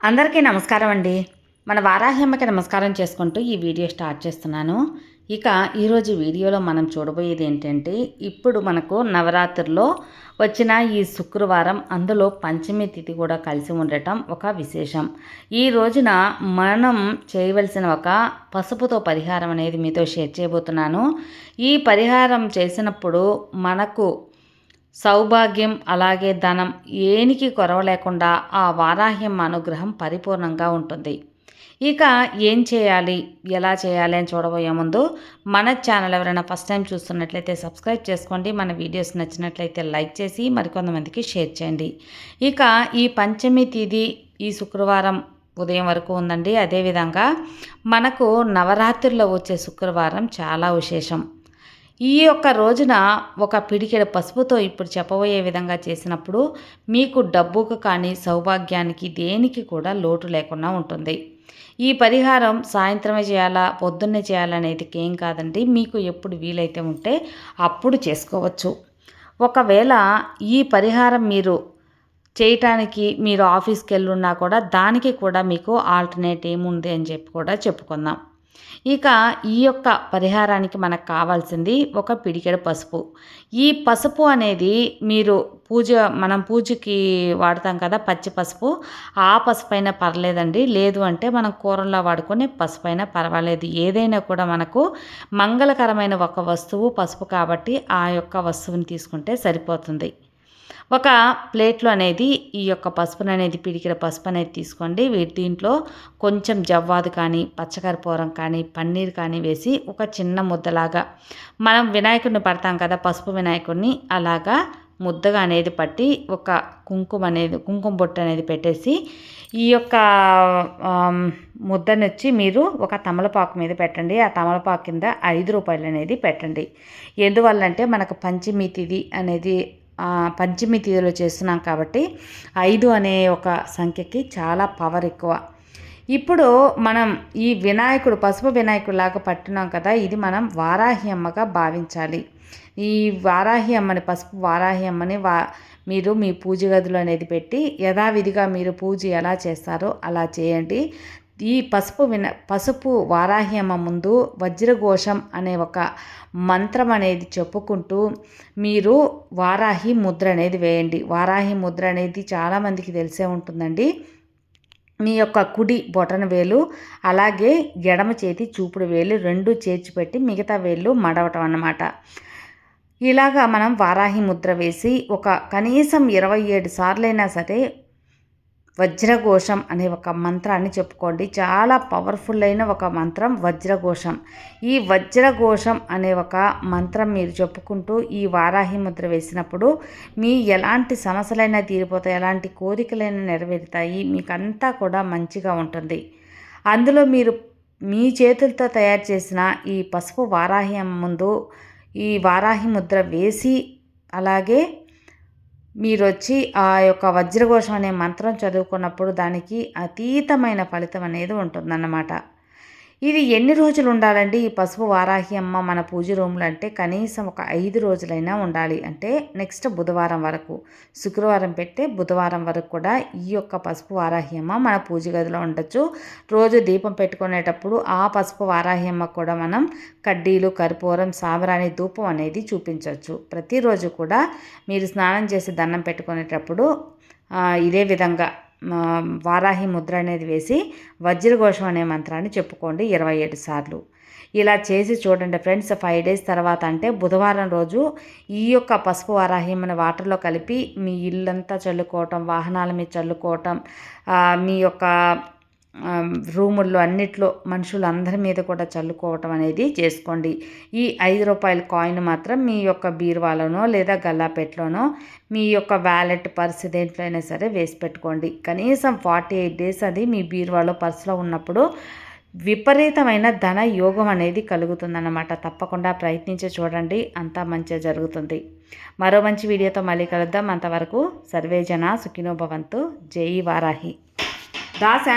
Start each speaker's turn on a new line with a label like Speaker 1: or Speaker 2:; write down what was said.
Speaker 1: అందరికీ నమస్కారం అండి మన వారాహ్యమ్మకి నమస్కారం చేసుకుంటూ ఈ వీడియో స్టార్ట్ చేస్తున్నాను. ఇక ఈరోజు వీడియోలో మనం చూడబోయేది ఏంటంటే ఇప్పుడు మనకు నవరాత్రిలో వచ్చిన ఈ శుక్రవారం అందులో పంచమి తిథి కూడా కలిసి ఉండటం ఒక విశేషం. ఈ రోజున మనం చేయవలసిన ఒక పసుపుతో పరిహారం అనేది మీతో షేర్ చేయబోతున్నాను. ఈ పరిహారం చేసినప్పుడు మనకు సౌభాగ్యం అలాగే ధనం ఏనికి కొరవ లేకుండా ఆ వారాహ్యం అనుగ్రహం పరిపూర్ణంగా ఉంటుంది. ఇక ఏం చేయాలి? ఎలా చేయాలి అని చూడబోయే ముందు మన ఛానల్ ఎవరైనా ఫస్ట్ టైం చూస్తున్నట్లయితే సబ్స్క్రైబ్ చేసుకోండి. మన వీడియోస్ నచ్చినట్లయితే లైక్ చేసి మరికొంతమందికి షేర్ చేయండి. ఇక ఈ పంచమి తేదీ ఈ శుక్రవారం ఉదయం వరకు ఉందండి. అదేవిధంగా మనకు నవరాత్రిలో వచ్చే శుక్రవారం చాలా విశేషం. ఈ యొక్క రోజున ఒక పిడికెడ పసుపుతో ఇప్పుడు చెప్పబోయే విధంగా చేసినప్పుడు మీకు డబ్బుకు కానీ సౌభాగ్యానికి దేనికి కూడా లోటు లేకుండా ఉంటుంది. ఈ పరిహారం సాయంత్రమే చేయాలా పొద్దున్నే చేయాలనేది ఏం కాదండి. మీకు ఎప్పుడు వీలైతే ఉంటే అప్పుడు చేసుకోవచ్చు. ఒకవేళ ఈ పరిహారం మీరు చేయటానికి మీరు ఆఫీస్కి వెళ్ళున్నా కూడా దానికి కూడా మీకు ఆల్టర్నేట్ ఏముంది అని చెప్పి కూడా చెప్పుకుందాం. ఇక ఈ యొక్క పరిహారానికి మనకు కావాల్సింది ఒక పిడికెడ పసుపు. ఈ పసుపు అనేది మీరు పూజ మనం పూజకి వాడతాం కదా పచ్చి పసుపు. ఆ పసుపు అయినా పర్లేదండి. లేదు అంటే మనం కూరల్లో వాడుకునే పసుపు అయినా పర్వాలేదు. ఏదైనా కూడా మనకు మంగళకరమైన ఒక వస్తువు పసుపు కాబట్టి ఆ యొక్క వస్తువుని తీసుకుంటే సరిపోతుంది. ఒక ప్లేట్లో అనేది ఈ యొక్క పసుపును అనేది పిడికిన పసుపు అనేది తీసుకోండి. వీటి దీంట్లో కొంచెం జవ్వాదు కానీ పచ్చకరపూరం కానీ పన్నీర్ కానీ వేసి ఒక చిన్న ముద్దలాగా మనం వినాయకుడిని పడతాం కదా పసుపు వినాయకుడిని అలాగా ముద్దగా అనేది పట్టి ఒక కుంకుమ అనేది కుంకుమ బొట్టు అనేది పెట్టేసి ఈ యొక్క ముద్దనొచ్చి మీరు ఒక తమలపాకు మీద పెట్టండి. ఆ తమలపాకు కింద ఐదు రూపాయలు అనేది పెట్టండి. ఎందువల్లంటే మనకు పంచమితిది అనేది పంచమి తీరులో చేస్తున్నాం కాబట్టి ఐదు అనే ఒక సంఖ్యకి చాలా పవర్ ఎక్కువ. ఇప్పుడు మనం ఈ వినాయకుడు పసుపు వినాయకుడు లాగా కదా ఇది మనం వారాహి అమ్మగా భావించాలి. ఈ వారాహి అమ్మని పసుపు వారాహి అమ్మని వా మీరు మీ పూజ గదులు అనేది పెట్టి యథావిధిగా మీరు పూజ ఎలా చేస్తారో అలా చేయండి. ఈ పసుపు విన పసుపు వారాహ్యమ ముందు వజ్రఘోషం అనే ఒక మంత్రం అనేది చెప్పుకుంటూ మీరు వారాహి ముద్ర అనేది వేయండి. వారాహి ముద్ర అనేది చాలామందికి తెలిసే ఉంటుందండి. మీ యొక్క కుడి బొటన వేలు అలాగే ఎడమ చేతి చూపుడు వేలు రెండు చేర్చిపెట్టి మిగతా వేళ్ళు మడవటం అన్నమాట. ఇలాగా మనం వారాహి ముద్ర వేసి ఒక కనీసం ఇరవై ఏడు సార్లైనా సరే వజ్రఘోషం అనే ఒక మంత్రాన్ని చెప్పుకోండి. చాలా పవర్ఫుల్ అయిన ఒక మంత్రం వజ్రఘోషం. ఈ వజ్రఘోషం అనే ఒక మంత్రం మీరు చెప్పుకుంటూ ఈ వారాహి ముద్ర వేసినప్పుడు మీ ఎలాంటి సమస్యలైనా తీరిపోతాయి ఎలాంటి కోరికలైనా నెరవేరుతాయి మీకంతా కూడా మంచిగా ఉంటుంది. అందులో మీరు మీ చేతులతో తయారు చేసిన ఈ పసుపు వారాహి ముందు ఈ వారాహి ముద్ర వేసి అలాగే మీరు వచ్చి ఆ యొక్క వజ్రఘోషం అనే మంత్రం చదువుకున్నప్పుడు దానికి అతీతమైన ఫలితం అనేది ఉంటుందన్నమాట. ఇది ఎన్ని రోజులు ఉండాలండి ఈ పసుపు వారాహి అమ్మ మన పూజ రూమ్లో అంటే కనీసం ఒక ఐదు రోజులైనా ఉండాలి. అంటే నెక్స్ట్ బుధవారం వరకు శుక్రవారం పెడితే బుధవారం వరకు కూడా ఈ యొక్క పసుపు వారాహి అమ్మ మన పూజ గదిలో ఉండొచ్చు. రోజు దీపం పెట్టుకునేటప్పుడు ఆ పసుపు వారాహి అమ్మ కూడా మనం కడ్డీలు కర్పూరం సాంబ్రాణి ధూపం అనేది చూపించవచ్చు ప్రతిరోజు కూడా మీరు స్నానం చేసి దండం పెట్టుకునేటప్పుడు ఇదే విధంగా వారాహి ముద్ర అనేది వేసి వజ్రఘోషం అనే మంత్రాన్ని చెప్పుకోండి ఇరవై ఏడు సార్లు. ఇలా చేసి చూడండి ఫ్రెండ్స్ ఫైవ్ డేస్ తర్వాత అంటే బుధవారం రోజు ఈ యొక్క పసుపు వారాహిమని వాటర్లో కలిపి మీ ఇల్లంతా చల్లుకోవటం వాహనాల మీద చల్లుకోవటం మీ యొక్క రూముల్లో అన్నిట్లో మనుషులందరి మీద కూడా చల్లుకోవటం అనేది చేసుకోండి. ఈ ఐదు రూపాయల కాయిన్ మాత్రం మీ యొక్క బీరువాలోనో లేదా గల్లాపెట్లోనో మీ యొక్క వ్యాలెట్ పర్స్ దేంట్లో అయినా సరే వేసి పెట్టుకోండి. కనీసం ఫార్టీ ఎయిట్ డేస్ అది మీ బీరువాలో పర్సులో ఉన్నప్పుడు విపరీతమైన ధన యోగం అనేది కలుగుతుందన్నమాట. తప్పకుండా ప్రయత్నించి చూడండి అంతా మంచిగా జరుగుతుంది. మరో మంచి వీడియోతో మళ్ళీ కలుద్దాం. అంతవరకు సర్వేజన సుఖినోభవంతు జై వారాహి. దాస్